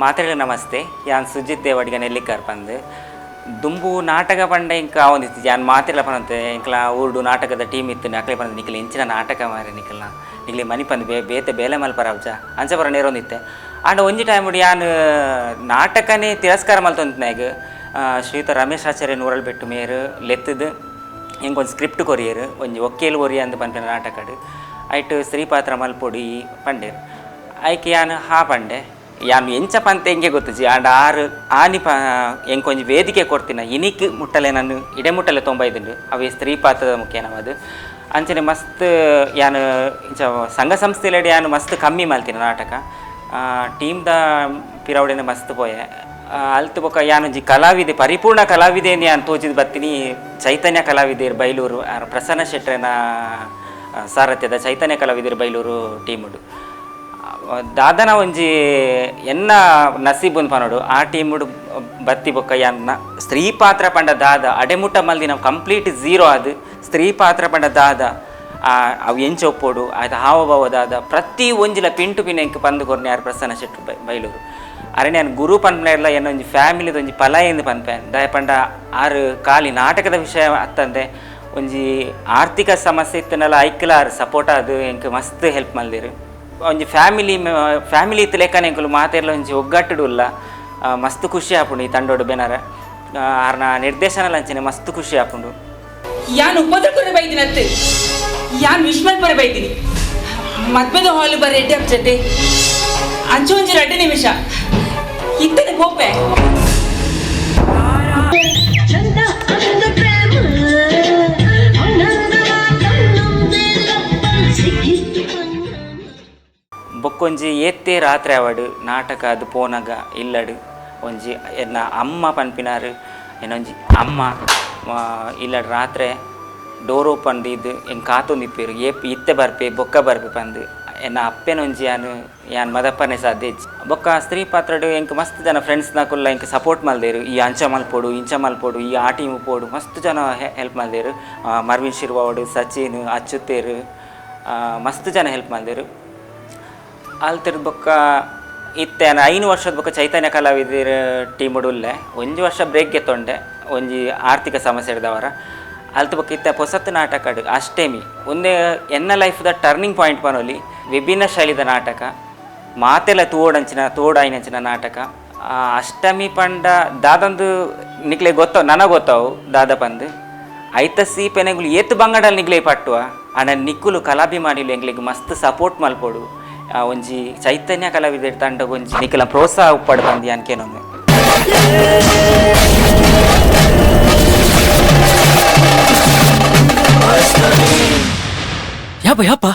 ಮಾತೆರೆ ನಮಸ್ತೆ, ಯಾನ್ ಸುಜಿತ್ ದೇವಡಿಗ ನೆಲ್ಲಿಕರ್ ಪಂದ್. ದುಂಬು ನಾಟಕ ಪಂಡ ಇಂಕ ಒಂದಿತ್ತು ಯಾನ್ ಮಾತ್ರೆಲ ಪನಂತೆ ಇಂಕಲ ಊರ್ಡು ನಾಟಕದ ಟೀಮ್ ಇತ್ತು. ನಕಲೆ ಪಂದ ನಿಖಲಿ ಇಂಚಿನ ನಾಟಕ ಮಾರಿ ನಿಖಿಲ್ನ ನಿಖಲಿ ಮನಿ ಪಂದ್ ಬೇ, ಬೇತೆ ಬೇಲೆ ಮಲ್ಪರ ಅಂಚ ಬರ ನೇರೊಂದಿತ್ತೆ. ಆಂಡ ಒಂಜಿ ಟೈಮ್ ಯಾನ್, ನಾಟಕನೇ ತಿರಸ್ಕಾರ ಮಲ್ತೊಂದಿನಾಗ ಶ್ರೀತ ರಮೇಶ್ ಆಚಾರ್ಯ ನೂರಲ್ಲಿ ಬಿಟ್ಟು ಮೇರು, ಲೆತ್ತದು ಒಂದು ಸ್ಕ್ರಿಪ್ಟ್ ಕೊರಿಯರು, ಒಂಜಿ ಒಕ್ಕೇಲು ಕೊರಿಯ ಅಂದ್ ನಾಟಕ ನಾಟಕಡ್ ಐಟ್ ಶ್ರೀಪಾತ್ರ ಮಲ್ಪೊಡಿ ಪಂಡೆ. ಐಕೆ ಯಾನ್, ಹಾ ಪಂಡೆ. ಯಾನ್ ಎಂಚ ಪಂತೆ ಎಂಗೆ ಗೊತ್ತುಜಿ ಆಂಡ ಆರು ಆನಿ ಪ ಎಂಕೊಂಜಿ ವೇದಿಕೆ ಕೊಡ್ತಿನ. ಇನಿಕ್ ಮುಟ್ಟಲೆ ನಾನು ಇಡೆ ಮುಟ್ಟಲೆ ತೊಂಬೈದುಂಡು ಅವೇ ಸ್ತ್ರೀ ಪಾತ್ರದ ಮುಖ್ಯ ನಮ್ಮದು ಅಂಚನೆ ಮಸ್ತ್ ಯಾನು ಇಂಚ ಸಂಘ ಸಂಸ್ಥೆಲೆಡೆ ಯಾನು ಮಸ್ತ್ ಕಮ್ಮಿ ಮಲ್ತಿನ ನಾಟಕ. ಟೀಮ್ದ ಪಿರವಡೆನೆ ಮಸ್ತ್ ಪೋಯೆ. ಅಲ್ತು ಬೊಕ ಯಾನೊಂಜಿ ಕಲಾವಿದೆ, ಪರಿಪೂರ್ಣ ಕಲಾವಿದೆ ಯಾನು ತೋಚಿದ್ ಬತ್ತೀನಿ, ಚೈತನ್ಯ ಕಲಾವಿದೆರ್ ಬೈಲೂರು ಪ್ರಸನ್ನ ಶೆಟ್ಟರನ ಸಾರಥ್ಯದ ಚೈತನ್ಯ ಕಲಾವಿದೆರ್ ಬೈಲೂರು ಟೀಮ್ ಟೀಮುಡು. ದಾದನ ಒಂಜಿ ಎನ್ನ ನಸೀಬ್ ಪನೋಡು ಆ ಟೀಮುಡು ಬತ್ತಿ ಬೊಕ್ಕ ಯಾನ್ನ ಸ್ತ್ರೀ ಪಾತ್ರ ಪಂಡ ದಾದ. ಅಡೆಮುಟ್ಟ ಮಲ್ದಿ ನಾವು ಕಂಪ್ಲೀಟ್ ಝೀರೋ ಅದು ಸ್ತ್ರೀ ಪಾತ್ರ ಪಂಡ ದಾದ. ಅವು ಎಂಚ ಒಪ್ಪೋಡು. ಆಯ್ತು ಹಾವಭಾವ ದಾದ. ಪ್ರತಿ ಒಂಜಿಲ ಪಿಂಟು ಪಿನ ಎಂಕ್ ಪಂದು ಕೊರ್ನೆ ಯಾರು ಪ್ರಸನ್ನ ಶೆಟ್ಟು ಬೈಲೂರು. ಅರೆ ನಾನು ಗುರು ಪನ್ಪನೆಲ್ಲ ಏನೊಂಜಿ ಫ್ಯಾಮಿಲಿದ ಒಂಜಿ ಪಲ ಎಂದು ಪನ್ಪೆ. ದಯ ಪಂಡ ಆರು ಖಾಲಿ ನಾಟಕದ ವಿಷಯ ಅತ್ತಂದೆ. ಒಂಜಿ ಆರ್ಥಿಕ ಸಮಸ್ಯೆ ಇತ್ತನಲ್ಲ ಐಕ್ಲ ಸಪೋರ್ಟ್ ಅದು ಎಂಕ್ ಮಸ್ತ್ ಹೆಲ್ಪ್ ಮಲ್ದಿರು. ಒಂಜಿ ಫ್ಯಾಮಿಲಿ ಫ್ಯಾಮಿಲಿ ಇತ್ತು ಲೆಕ್ಕನ ಎಂಕುಲು ಮಾತೆರ್ಲ ಒಂಜಿ ಒಗ್ಗಟ್ಟುಡು ಇಲ್ಲ ಮಸ್ತ್ ಖುಷಿ ಆಪುಂಡು ಈ ತಂಡೋಡು ಬೆನರ. ಆರ್ನ ನಿರ್ದೇಶನ ಲಂಚನೆ ಮಸ್ತ್ ಖುಷಿ ಆಪುಂಡು. ಯಾನ್ ಉಪದ್ರ ಬೈದಿನತ್ತೆ ಯಾನ್ ವಿಶ್ವಲ್ ಪರ ಬೈದಿನಿ. ಮದ್ವೆದ ಹಾಲ್ ಬರ ರೆಡ್ಡಿ ಜೊತೆ ಅಂಚು ಒಂಜಿ ಎರಡು ನಿಮಿಷ. ಇತ್ತನೆ ಪೋಪೆ ಬೊಕ್ಕೊಂಜಿ ಏತ್ತೇ ರಾತ್ರಿ ಅವಡು ನಾಟಕ ಅದು ಪೋನಗ ಇಲ್ಲಡು. ಒಂಜಿ ಎನ್ನ ಅಮ್ಮ ಪನ್ಪಿನಾರು ಏನೊಂಜಿ ಅಮ್ಮ ಇಲ್ಲಡು ರಾತ್ರಿ ಡೋರ್ ಓಪನ್ ಇದು ಕಾತು ಕಾತೊಂದಿಪ್ಪೇರು ಏಪ್ ಇತ್ತೆ ಬರ್ಪೆ, ಬೊಕ್ಕ ಬರ್ಪೆ ಪಂದು. ಎನ್ನ ಅಪ್ಪೆನೊಂಜಿ ಯಾನು, ಯಾನ್ ಮದಪ್ಪನೆ ಸಾಧ್ಯ. ಬೊಕ್ಕ ಸ್ತ್ರೀ ಪಾತ್ರಡು ಎಂಕ್ ಮಸ್ತ್ ಜನ ಫ್ರೆಂಡ್ಸ್ ನಾಕುಲ್ಲ ಎಂಕ್ ಸಪೋರ್ಟ್ ಮಲ್ದೇರು. ಈ ಅಂಚ ಮಲ್ಪೋಡು, ಇಂಚ ಮಲ್ಪೋಡು, ಈ ಆ ಟೀಮ್ ಪೋಡು, ಮಸ್ತ್ ಜನ ಹೆಲ್ಪ್ ಮಲ್ದೇರು. ಮರ್ವಿನ್ ಶಿರ್ವಾಡು ಸಚಿನ್, ಅಚ್ಚುತ್ತೇರು ಮಸ್ತ್ ಜನ ಹೆಲ್ಪ್ ಮಲ್ದೇರು. ಅಲ್ತಿರ್ ಬೊಕ್ಕ ಇತ್ತೆ ಐನು ವರ್ಷದ ಬೊಕ್ಕ ಚೈತನ್ಯ ಕಲಾವಿದರ ಟೀಮ್ ಉಡುಲ್ಲೆ. ಒಂಜಿ ವರ್ಷ ಬ್ರೇಕ್ ಗೆತ್ತೊಂಡೆ. ಒಂಜಿ ಆರ್ಥಿಕ ಸಮಸ್ಯೆ ಹಿಡ್ದವರ. ಅಲ್ತು ಬೊಕ್ಕ ಇತ್ತೆ ಹೊಸತ್ ನಾಟಕ ಅಡು ಅಷ್ಟೇಮಿ. ಒಂದೇ ಎನ್ನ ಲೈಫ್ದ ಟರ್ನಿಂಗ್ ಪಾಯಿಂಟ್ ಪನೋಲಿ, ವಿಭಿನ್ನ ಶೈಲಿದ ನಾಟಕ, ಮಾತೆಲ್ಲ ತೋಡಂಚಿನ ತೋಡಾಯಿನಂಚಿನ ನಾಟಕ. ಅಷ್ಟಮಿ ಪಂಡ ದಾದಂದು ನಿಕ್ಲೆ ಗೊತ್ತಾವು, ನನಗೆ ಗೊತ್ತವು, ದಾದ ಪಂದು. ಐತ ಸಿ ಪೆನೆಗಳು ಏತ್ ಬಂಗಡಲ್ಲಿ ನಿಗ್ಲೆ ಪಟ್ಟುವ. ಅಣ್ಣ ನಿಕ್ಕುಲು ಕಲಾಭಿಮಾನಿಲು ಎಂಗ್ಲಿಗೆ ಮಸ್ತ್ ಸಪೋರ್ಟ್ ಮಲ್ಪೋಡು. ಆ, ಒಂಜಿ ಚೈತನ್ಯ ಕಲಾವಿದರ ತಂಡ ಒಂಜಿ ನಿಖಲ ಪ್ರೋತ್ಸಾಹ ಉಪ್ಪಡು ಬಂದಿ ಅನ್ಕೇನೊಮ್ಮೆ ಯಪ್ಪ ಯಪ್ಪ